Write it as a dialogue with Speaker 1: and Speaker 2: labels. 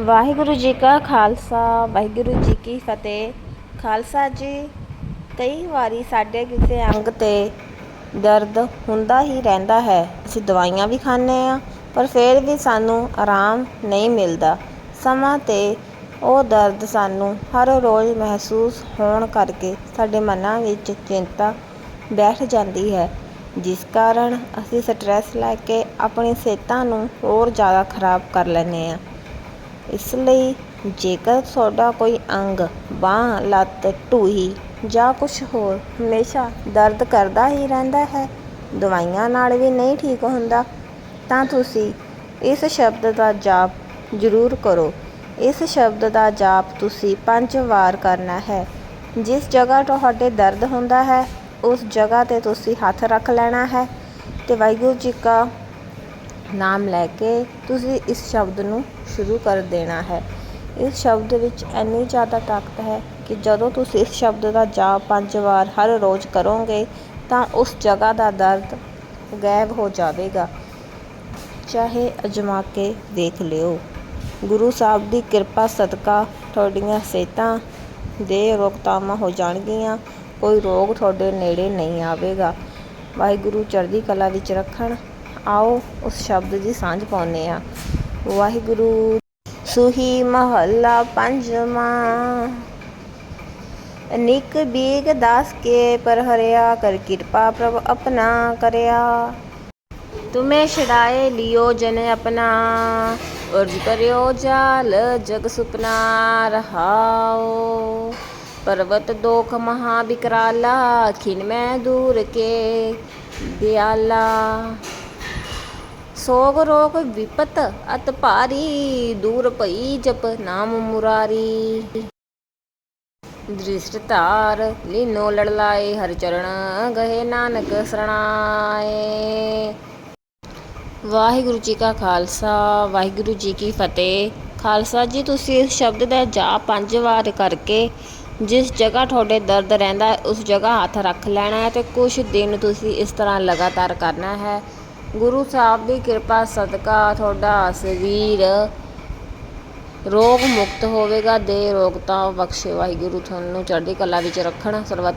Speaker 1: ਵਾਹਿਗੁਰੂ ਜੀ ਕਾ ਖਾਲਸਾ, ਵਾਹਿਗੁਰੂ ਜੀ ਕੀ ਫਤਿਹ। ਖਾਲਸਾ ਜੀ, ਕਈ ਵਾਰੀ ਸਾਡੇ ਕਿਸੇ ਅੰਗ ਤੇ ਦਰਦ ਹੁੰਦਾ ਹੀ ਰਹਿੰਦਾ ਹੈ। ਅਸੀਂ ਦਵਾਈਆਂ ਵੀ ਖਾਂਦੇ ਆ ਪਰ ਫਿਰ ਵੀ ਸਾਨੂੰ ਆਰਾਮ ਨਹੀਂ ਮਿਲਦਾ। ਸਮਾਂ ਤੇ ਉਹ ਦਰਦ ਸਾਨੂੰ ਹਰ ਰੋਜ਼ ਮਹਿਸੂਸ ਹੋਣ ਕਰਕੇ ਸਾਡੇ ਮਨਾਂ ਵਿੱਚ ਚਿੰਤਾ ਬੈਠ ਜਾਂਦੀ ਹੈ। ਜਿਸ ਕਾਰਨ ਅਸੀਂ ਸਟ੍ਰੈਸ ਲੈ ਕੇ ਆਪਣੀ ਸਿਹਤਾਂ ਨੂੰ ਹੋਰ ਜ਼ਿਆਦਾ ਖਰਾਬ ਕਰ ਲੈਂਦੇ ਹਾਂ। ਇਸ ਲਈ ਜੇਕਰ ਤੁਹਾਡਾ ਕੋਈ ਅੰਗ, ਬਾਂਹ, ਲੱਤ, ਢੂਹੀ ਜਾਂ ਕੁਝ ਹੋਰ ਹਮੇਸ਼ਾ ਦਰਦ ਕਰਦਾ ਹੀ ਰਹਿੰਦਾ ਹੈ, ਦਵਾਈਆਂ ਨਾਲ ਵੀ ਨਹੀਂ ਠੀਕ ਹੁੰਦਾ, ਤਾਂ ਤੁਸੀਂ ਇਸ ਸ਼ਬਦ ਦਾ ਜਾਪ ਜ਼ਰੂਰ ਕਰੋ। ਇਸ ਸ਼ਬਦ ਦਾ ਜਾਪ ਤੁਸੀਂ ਪੰਜ ਵਾਰ ਕਰਨਾ ਹੈ। ਜਿਸ ਜਗ੍ਹਾ ਤੁਹਾਡੇ ਦਰਦ ਹੁੰਦਾ ਹੈ, ਉਸ ਜਗ੍ਹਾ ਤੇ ਤੁਸੀਂ ਹੱਥ ਰੱਖ ਲੈਣਾ ਹੈ ਤੇ ਵਾਹਿਗੁਰੂ ਜੀ ਕਾ ਨਾਮ ਲੈ ਕੇ ਤੁਸੀਂ ਇਸ ਸ਼ਬਦ ਨੂੰ ਸ਼ੁਰੂ ਕਰ ਦੇਣਾ ਹੈ। ਇਸ ਸ਼ਬਦ ਵਿੱਚ ਇੰਨੀ ਜ਼ਿਆਦਾ ਤਾਕਤ ਹੈ ਕਿ ਜਦੋਂ ਤੁਸੀਂ ਇਸ ਸ਼ਬਦ ਦਾ ਜਾਪ ਪੰਜ ਵਾਰ ਹਰ ਰੋਜ਼ ਕਰੋਗੇ, ਤਾਂ ਉਸ ਜਗ੍ਹਾ ਦਾ ਦਰਦ ਗਾਇਬ ਹੋ ਜਾਵੇਗਾ। ਚਾਹੇ ਅਜਮਾ ਕੇ ਦੇਖ ਲਿਓ। ਗੁਰੂ ਸਾਹਿਬ ਦੀ ਕਿਰਪਾ ਸਦਕਾ ਤੁਹਾਡੀਆਂ ਸਿਹਤਾਂ ਦੇ ਰੋਕਥਾਮਾਂ ਹੋ ਜਾਣਗੀਆਂ। ਕੋਈ ਰੋਗ ਤੁਹਾਡੇ ਨੇੜੇ ਨਹੀਂ ਆਵੇਗਾ। ਵਾਹਿਗੁਰੂ ਚੜ੍ਹਦੀ ਕਲਾ ਵਿੱਚ ਰੱਖਣ। ਆਓ ਉਸ ਸ਼ਬਦ ਦੀ ਸਾਂਝ ਪਾਉਂਦੇ ਆ ਵਾਹਿਗੁਰੂ ਸੁਹੀ ਮਹੱਲਾ ਪੰਜਵਾਂ। ਨਿਕ ਬੀਗ ਦਾਸ ਕੇ ਪਰ ਹਰਿਆ ਕਰ ਕਿਰਪਾ ਪ੍ਰਭ ਆਪਣਾ ਕਰਿਆ। ਤੁਮੇ ਛਡਾਏ ਲਿਓ ਜਨ ਆਪਣਾ। ਅਰਜ ਕਰਿਓ ਜਾਲ ਜਗ ਸੁਪਨਾ ਰਹਾਓ ਪਰਵਤ ਦੋਖ ਮਹਾ ਬਿਕਰਾਲਾ, ਖਿਨ ਮੈਂ ਦੂਰ ਕੇ ਦਿਆਲਾ। ਸੋਗ ਰੋਗ ਵਿਪਤ ਅਤ ਭਾਰੀ, ਦੂਰ ਭਈ ਜਪ ਨਾਮ ਮੁਰਾਰੀ। ਦ੍ਰਿਸ਼ਟ ਧਾਰ, ਲੀਨੋ ਲੜਲਾਏ, ਹਰ ਚਰਨ ਗਏ ਨਾਨਕ ਸਰਣਾਏ। ਵਾਹਿਗੁਰੂ ਜੀ ਕਾ ਖਾਲਸਾ, ਵਾਹਿਗੁਰੂ ਜੀ ਕੀ ਫਤਿਹ। ਖਾਲਸਾ ਜੀ, ਤੁਸੀਂ ਇਸ ਸ਼ਬਦ ਦਾ ਜਾਪ ਪੰਜ ਵਾਰ ਕਰਕੇ ਜਿਸ ਜਗ੍ਹਾ ਤੁਹਾਡੇ ਦਰਦ ਰਹਿੰਦਾ, ਉਸ ਜਗ੍ਹਾ ਹੱਥ ਰੱਖ ਲੈਣਾ ਹੈ ਤੇ ਕੁਝ ਦਿਨ ਤੁਸੀਂ ਇਸ ਤਰ੍ਹਾਂ ਲਗਾਤਾਰ ਕਰਨਾ ਹੈ। ਗੁਰੂ ਸਾਹਿਬ ਦੀ ਕਿਰਪਾ ਸਦਕਾ ਤੁਹਾਡਾ ਸਰੀਰ ਰੋਗ ਮੁਕਤ ਹੋਵੇਗਾ, ਦੇ ਰੋਗਤਾ ਬਖਸ਼ੇ ਵਾਹਿਗੁਰੂ, ਤੁਹਾਨੂੰ ਚੜ੍ਹਦੀ ਕਲਾ ਵਿੱਚ ਰੱਖਣ ਸਰਬੱਤ